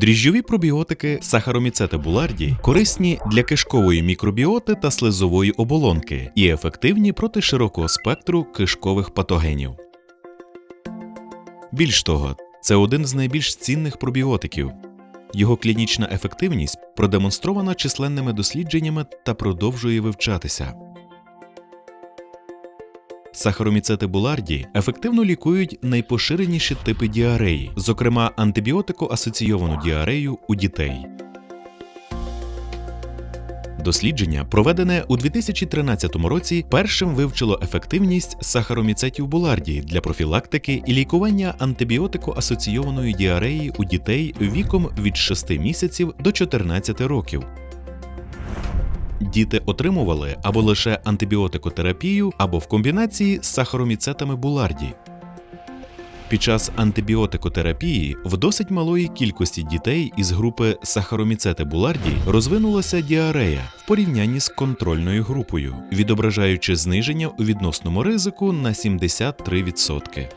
Дріжджові пробіотики сахароміцети буларді корисні для кишкової мікробіоти та слизової оболонки і ефективні проти широкого спектру кишкових патогенів. Більш того, це один з найбільш цінних пробіотиків. Його клінічна ефективність продемонстрована численними дослідженнями та продовжує вивчатися. Сахароміцети буларді ефективно лікують найпоширеніші типи діареї, зокрема антибіотико-асоційовану діарею у дітей. Дослідження, проведене у 2013 році, першим вивчило ефективність сахароміцетів буларді для профілактики і лікування антибіотико-асоційованої діареї у дітей віком від 6 місяців до 14 років. Діти отримували або лише антибіотикотерапію, або в комбінації з сахароміцетами буларді. Під час антибіотикотерапії в досить малої кількості дітей із групи сахароміцети буларді розвинулася діарея в порівнянні з контрольною групою, відображаючи зниження у відносному ризику на 73%.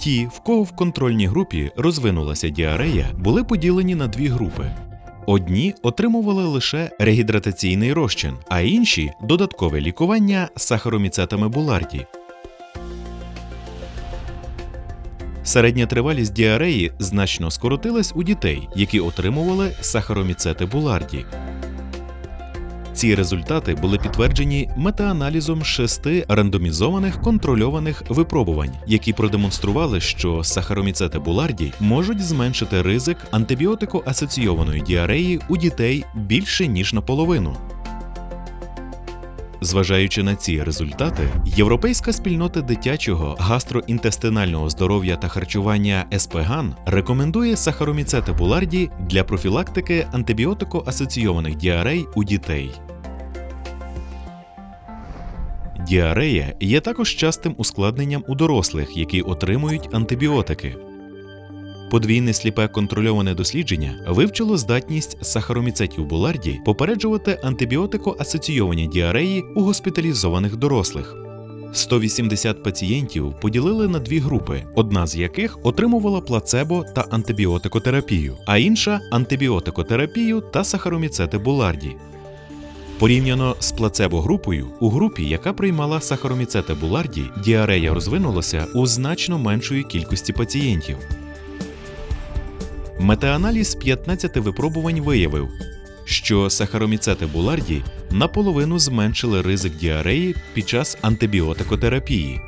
Ті, в кого в контрольній групі розвинулася діарея, були поділені на дві групи. Одні отримували лише регідратаційний розчин, а інші додаткове лікування сахароміцетами буларді. Середня тривалість діареї значно скоротилась у дітей, які отримували сахароміцети буларді. Ці результати були підтверджені метааналізом шести рандомізованих контрольованих випробувань, які продемонстрували, що сахароміцети буларді можуть зменшити ризик антибіотико-асоційованої діареї у дітей більше ніж наполовину. Зважаючи на ці результати, Європейська спільнота дитячого гастроінтестинального здоров'я та харчування СПГАН рекомендує сахароміцети буларді для профілактики антибіотико-асоційованих діарей у дітей. Діарея є також частим ускладненням у дорослих, які отримують антибіотики. Подвійне сліпе контрольоване дослідження вивчило здатність сахароміцетів буларді попереджувати антибіотико-асоційовані діареї у госпіталізованих дорослих. 180 пацієнтів поділили на дві групи, одна з яких отримувала плацебо та антибіотикотерапію, а інша антибіотикотерапію та сахароміцети буларді. Порівняно з плацебо-групою, у групі, яка приймала сахароміцети буларді, діарея розвинулася у значно меншої кількості пацієнтів. Метааналіз 15 випробувань виявив, що сахароміцети буларді наполовину зменшили ризик діареї під час антибіотикотерапії.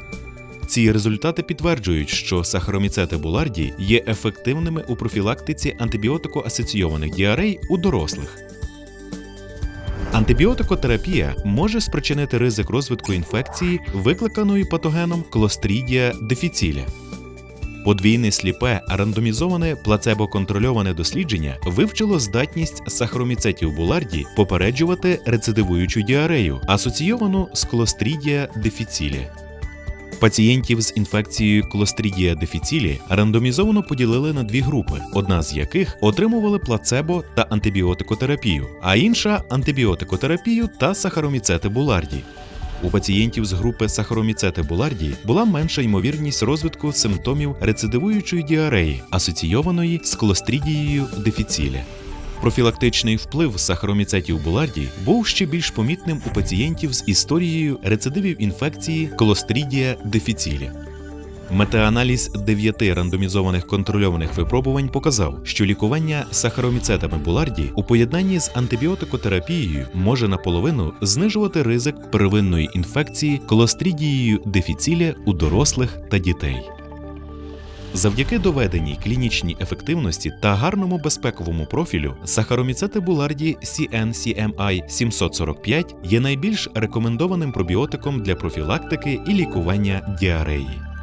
Ці результати підтверджують, що сахароміцети буларді є ефективними у профілактиці антибіотико-асоційованих діарей у дорослих. Антибіотикотерапія може спричинити ризик розвитку інфекції, викликаної патогеном клострідія дефіціля. Подвійне сліпе рандомізоване плацебо-контрольоване дослідження вивчило здатність сахароміцетів буларді попереджувати рецидивуючу діарею, асоційовану з клострідія difficile. Пацієнтів з інфекцією Clostridia difficile рандомізовано поділили на дві групи, одна з яких отримували плацебо та антибіотикотерапію, а інша антибіотикотерапію та сахароміцети буларді. У пацієнтів з групи сахароміцети буларді була менша ймовірність розвитку симптомів рецидивуючої діареї, асоційованої з клострідією дефіцілі. Профілактичний вплив сахароміцетів буларді був ще більш помітним у пацієнтів з історією рецидивів інфекції Clostridia difficile. Метааналіз дев'яти рандомізованих контрольованих випробувань показав, що лікування сахароміцетами буларді у поєднанні з антибіотикотерапією може наполовину знижувати ризик первинної інфекції колострідією дефіцілі у дорослих та дітей. Завдяки доведеній клінічній ефективності та гарному безпековому профілю сахароміцети буларді CNCMI 745 є найбільш рекомендованим пробіотиком для профілактики і лікування діареї.